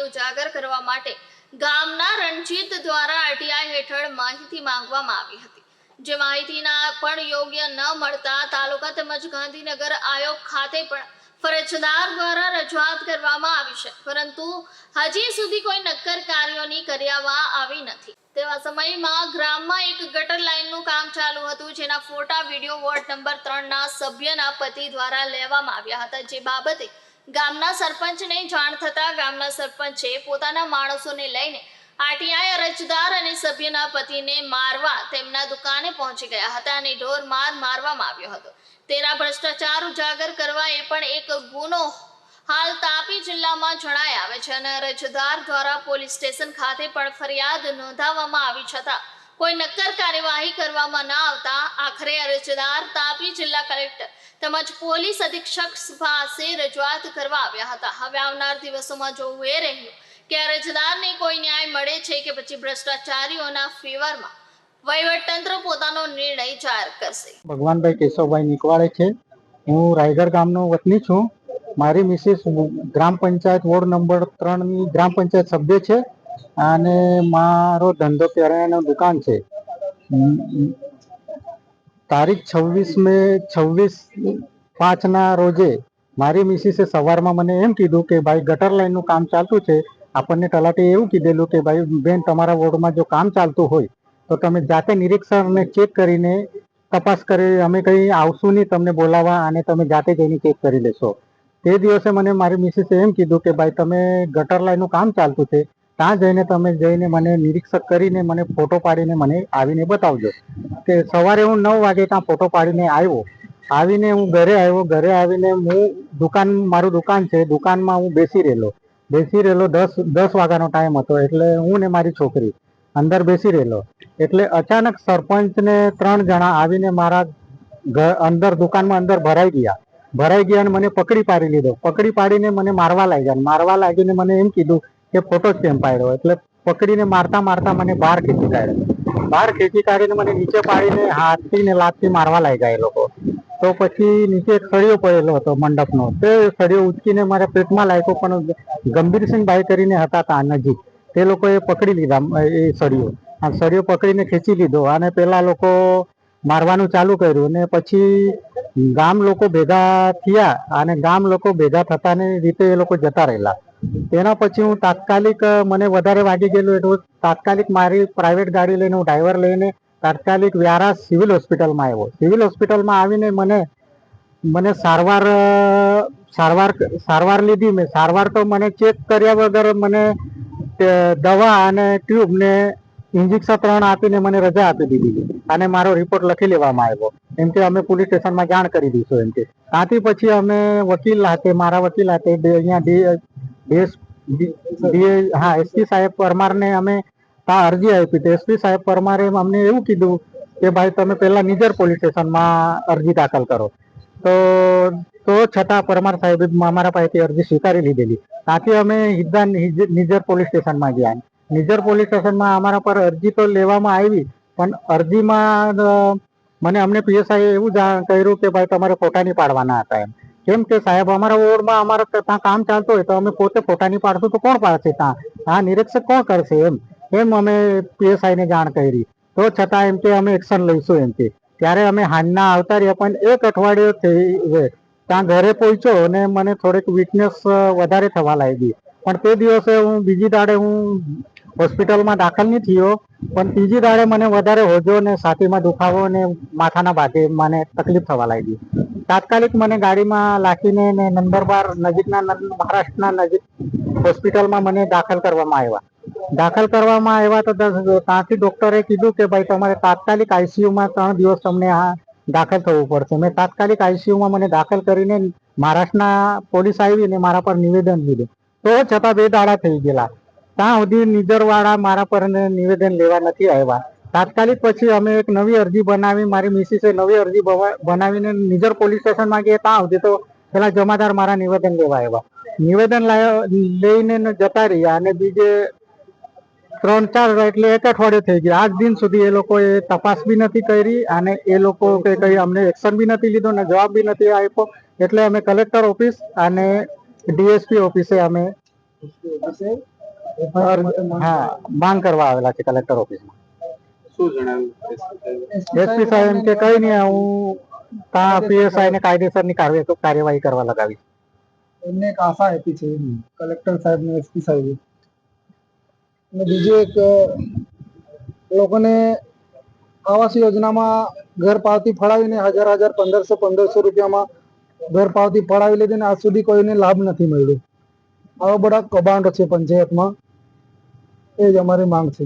ઉજાગર કરવા માટે ગામના રણજીત દ્વારા આરટીઆઈ હેઠળ માહિતી માંગવામાં આવી હતી. જે માહિતીના પણ યોગ્ય ન મળતા તાલુકા તેમજ ગાંધીનગર આયોગ ખાતે પણ ફરજદાર દ્વારા રજૂઆત કરવામાં આવી છે. પરંતુ હજી સુધી કોઈ નક્કર કાર્યોની કર્યામાં આવી નથી. તેવા સમયમાં ગ્રામમાં એક ગટર લાઇનનું કામ ચાલુ હતું, જેના ફોટા વીડિયો વોર્ડ નંબર ત્રણના સભ્યના પતિ દ્વારા લેવામાં આવ્યા હતા. જે બાબતે ગામના સરપંચને જાણ થતાં ગામના સરપંચે પોતાના માણસોને લઈને આરટીઆઈ અરજદાર અને સભ્યના પતિને મારવા તેમના દુકાને પહોંચી ગયા હતા અને ઢોર માર મારવામાં આવ્યો હતો. તેના ભ્રષ્ટાચાર ઉજાગર કરવા એ પણ એક ગુનો હાલ તાપી જિલ્લામાં જણાય આવે છે અને અરજદાર દ્વારા પોલીસ સ્ટેશન ખાતે પણ ફરિયાદ નોંધાવવામાં આવી છતાં કોઈ નક્કર કાર્યવાહી કરવામાં ન આવતા આખરે અરજદાર તાપી જિલ્લા કલેક્ટર તેમજ પોલીસ અધિક્ષક પાસે રજૂઆત કરવા આવ્યા હતા. હવે આવનાર દિવસોમાં જોવું એ રહ્યું કે અરજદારને કોઈ ન્યાય મળે છે કે પછી ભ્રષ્ટાચારીઓના ફેવરમાં વહીવટતંત્ર પોતાનો નિર્ણય જાહેર કરશે. ભગવાનભાઈ કેશવભાઈ નીકવાળે છે. હું રાયગઢ ગામનો વતની છું. મારી મિસિસ ગ્રામ પંચાયત વોર્ડ નંબર ત્રણની ગ્રામ પંચાયત સભ્ય છે અને મારો ધંધો કરિયાણાનો દુકાન છે. તારીખ છવ્વીસ મે છવ્વીસ પાંચના રોજે મારી મિસિસે સવારમાં મને એમ કીધું કે ભાઈ ગટર લાઇનનું કામ ચાલતું છે. આપણને તલાટીએ એવું કીધેલું કે ભાઈ, બેન, તમારા વોર્ડમાં જો કામ ચાલતું હોય, તો તમે જાતે નિરીક્ષણને ચેક કરીને તપાસ કરી, અમે કંઈ આવશું નહીં તમને બોલાવવા અને તમે જાતે જઈને ચેક કરી લેશો. તે દિવસે મને મારી મિસિસે એમ કીધું કે ભાઈ, તમે ગટર લાઈનનું કામ ચાલતું છે, ત્યાં જઈને તમે જઈને મને નિરીક્ષક કરીને મને ફોટો પાડીને મને આવીને બતાવજો. કે સવારે હું નવ વાગે ત્યાં ફોટો પાડીને આવ્યો. આવીને હું ઘરે આવ્યો, ઘરે આવીને હું દુકાન, મારું દુકાન છે, દુકાનમાં હું બેસી રહેલો. બેસી રહેલો દસ દસ વાગ્યાનો ટાઈમ હતો એટલે હું ને મારી છોકરી અંદર બેસી રહેલો. એટલે અચાનક સરપંચ ને ત્રણ જણા આવીને મારા ઘર અંદર, દુકાનમાં અંદર ભરાઈ ગયા. ભરાઈ ગયા અને મને પકડી પાડી લીધો. પકડી પાડીને મને મારવા લાગ્યા મારવા લાગીને મને એમ કીધું કે ફોટો કેમ પાડ્યો. એટલે પકડીને મારતા મારતા મને બહાર ખેંચી કાઢ્યો. બહાર ખેંચી કાઢીને મને નીચે પાડીને હાથથી ને લાતથી મારવા લાગ્યા એ લોકો. તો પછી નીચે સળિયો પડેલો હતો મંડપનો. તે સળિયો ઉચકીને મારા પેટમાં લાગ્યો પણ ગંભીરસિંહભાઈ કરીને હતા ત્યાં નજીક. તે લોકોએ પકડી લીધા એ સળિયો. આ સળિયો પકડીને ખેંચી લીધો અને પેલા લોકો મારવાનું ચાલુ કર્યું ને પછી ગામ લોકો ભેગા થયા અને ગામ લોકો ભેગા થતાની રીતે એ લોકો જતા રહેલા. તેના પછી હું તાત્કાલિક મને વધારે વાગી ગયેલું એટલે તાત્કાલિક મારી પ્રાઇવેટ ગાડી લઈને, હું ડ્રાઈવર લઈને તાત્કાલિક વ્યારા સિવિલ હોસ્પિટલમાં આવ્યો. સિવિલ હોસ્પિટલમાં આવીને મને મને સારવાર સારવાર સારવાર લીધી. મેં સારવાર તો મને ચેક કર્યા વગર મને દવા અને ટ્યુબ ને ઇન્જેક્શન ત્રણ આપીને મને રજા આપી દીધી. અને મારો રિપોર્ટ લખી લેવામાં આવ્યો. એમ કે અમે પોલીસ સ્ટેશનમાં જાણ કરી દઈશું એમ કે. ત્યાંથી પછી અમે વકીલ હાથે, મારા વકીલ હાથે અહીંયા હા, એસપી સાહેબ પરમારને અમે ત્યાં અરજી આપી તો એસપી સાહેબ પરમારે અમને એવું કીધું કે, ભાઈ, તમે પહેલા નિઝર પોલીસ સ્ટેશનમાં અરજી દાખલ કરો. તો તો છતાં પરમાર સાહેબે અમારા પાસેથી અરજી સ્વીકારી લીધેલી. ત્યાંથી અમે હિદ્દા નિઝર પોલીસ સ્ટેશનમાં ગયા. નિઝર પોલીસ સ્ટેશનમાં અમારા પર અરજી તો લેવામાં આવી, પણ અરજીમાં મને, અમને પીએસઆઈ એવું જાણ કર્યું કે, ભાઈ, તમારે ફોટા નહીં પાડવાના હતા એમ. કેમ કે સાહેબ, અમારા વોર્ડમાં અમારા ત્યાં કામ ચાલતું હોય તો અમે પોતે ફોટા નહીં પાડશું તો કોણ પાડશે ત્યાં? હા નિરીક્ષક કોણ કરશે એમ? એમ અમે પીએસઆઈ ને જાણ કરી. તો છતાં એમ કે અમે એક્શન લઈશું એમ કે. ત્યારે અમે હાંજના આવતા રહ્યા પણ એક અઠવાડિયો થઈ. ત્યાં ઘરે પહોંચ્યો અને મને થોડીક વીકનેસ વધારે થવા લાગી. પણ તે દિવસે હું બીજી દાડે હું હોસ્પિટલમાં દાખલ નહીં થયો. પણ ત્રીજી દાડે મને વધારે હોજો ને છાતીમાં દુખાવો ને માથાના ભાગે મને તકલીફ થવા લાગી. તાત્કાલિક મને ગાડીમાં લાખીને ને નંદરબાર નજીકના મહારાષ્ટ્રના નજીક હોસ્પિટલમાં મને દાખલ કરવામાં આવ્યા. દાખલ કરવામાં આવ્યા તો ત્યાંથી ડોક્ટરે કીધું કે ભાઈ તમારે તાત્કાલિક આઈસીયુમાં ત્રણ દિવસ તમને આ દાખલ થવું પડશે. મેં તાત્કાલિક આઈસીયુમાં મને દાખલ કરીને મહારાષ્ટ્રના પોલીસ આવી અને મારા પર નિવેદન લીધું. તો છતાં બે દાડા થઈ ગયેલા. ત્યાં સુધી નિજરવાળા મારા પર નિવેદન લેવા નથી આવ્યા. તાત્કાલિક પછી અમે એક નવી અરજી બનાવી. મારી મિસિસે નવી અરજી બનાવીને નિઝર પોલીસ સ્ટેશનમાં ગયા. ત્યાં સુધી તો પેલા જમાદાર મારા નિવેદન લેવા આવ્યા. નિવેદન લઈને જતા રહ્યા અને બીજે ત્રણ ચાર એટલે એક અઠવાડિયે થઈ ગયા. આજ દિન સુધી એ લોકોએ તપાસ બી નથી કરી અને એ લોકો કે કઈ અમને એક્શન બી નથી લીધો ને જવાબ બી નથી આપ્યો. એટલે અમે કલેક્ટર ઓફિસ અને ડીએસપી ઓફિસે અમે હા માંગ કરવા આવેલા છે કલેક્ટર ઓફિસમાં શું જણાવ્યું? એસપી સાહેબ એમ કે કઈ નહીં હું ત્યાં પીએસઆઈ ને કાયદેસરની કાર્ય કાર્યવાહી કરવા લગાવી એમને એક આશા આપી છે કલેક્ટર સાહેબ ને એસપી સાહેબે. અને બીજું એક લોકોને આવાસ યોજનામાં ઘર પાવતી ફળાવીને હજાર હજાર પંદરસો પંદરસો રૂપિયામાં ઘર પાવતી ફળાવી લીધી ને આજ સુધી કોઈને લાભ નથી મળ્યો. આવા બધા કૌભાંડો છે પંચાયતમાં. એ જ અમારી માંગ છે.